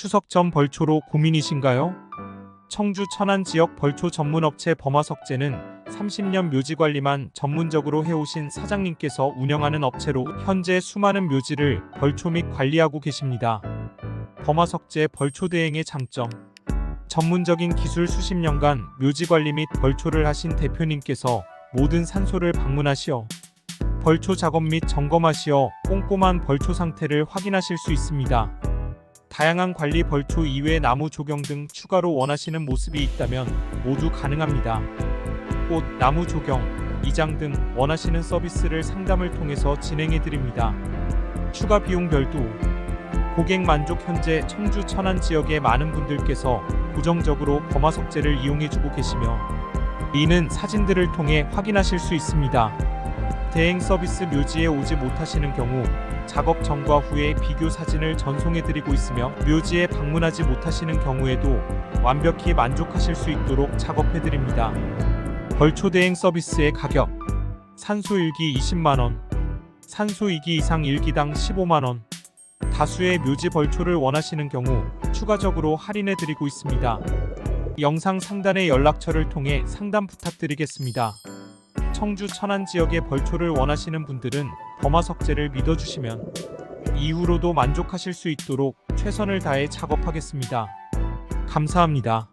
추석 전 벌초로 고민이신가요? 청주 천안 지역 벌초 전문 업체 범화석재는 30년 묘지 관리만 전문적으로 해오신 사장님께서 운영하는 업체로 현재 수많은 묘지를 벌초 및 관리하고 계십니다. 범화석재 벌초 대행의 장점 전문적인 기술 수십 년간 묘지 관리 및 벌초를 하신 대표님께서 모든 산소를 방문하시어 벌초 작업 및 점검하시어 꼼꼼한 벌초 상태를 확인하실 수 있습니다. 다양한 관리 벌초 이외 나무 조경 등 추가로 원하시는 모습이 있다면 모두 가능합니다. 꽃, 나무 조경, 이장 등 원하시는 서비스를 상담을 통해서 진행해 드립니다. 추가 비용 별도 고객 만족 현재 청주 천안 지역의 많은 분들께서 고정적으로 범화 석재를 이용해 주고 계시며 이는 사진들을 통해 확인하실 수 있습니다. 대행 서비스 묘지에 오지 못하시는 경우 작업 전과 후의 비교 사진을 전송해 드리고 있으며 묘지에 방문하지 못하시는 경우에도 완벽히 만족하실 수 있도록 작업해 드립니다. 벌초 대행 서비스의 가격 산소 1기 20만 원, 산소 2기 이상 1기당 15만 원. 다수의 묘지 벌초를 원하시는 경우 추가적으로 할인해 드리고 있습니다. 영상 상단의 연락처를 통해 상담 부탁드리겠습니다. 청주 천안 지역의 벌초를 원하시는 분들은 범화석재를 믿어주시면 이후로도 만족하실 수 있도록 최선을 다해 작업하겠습니다. 감사합니다.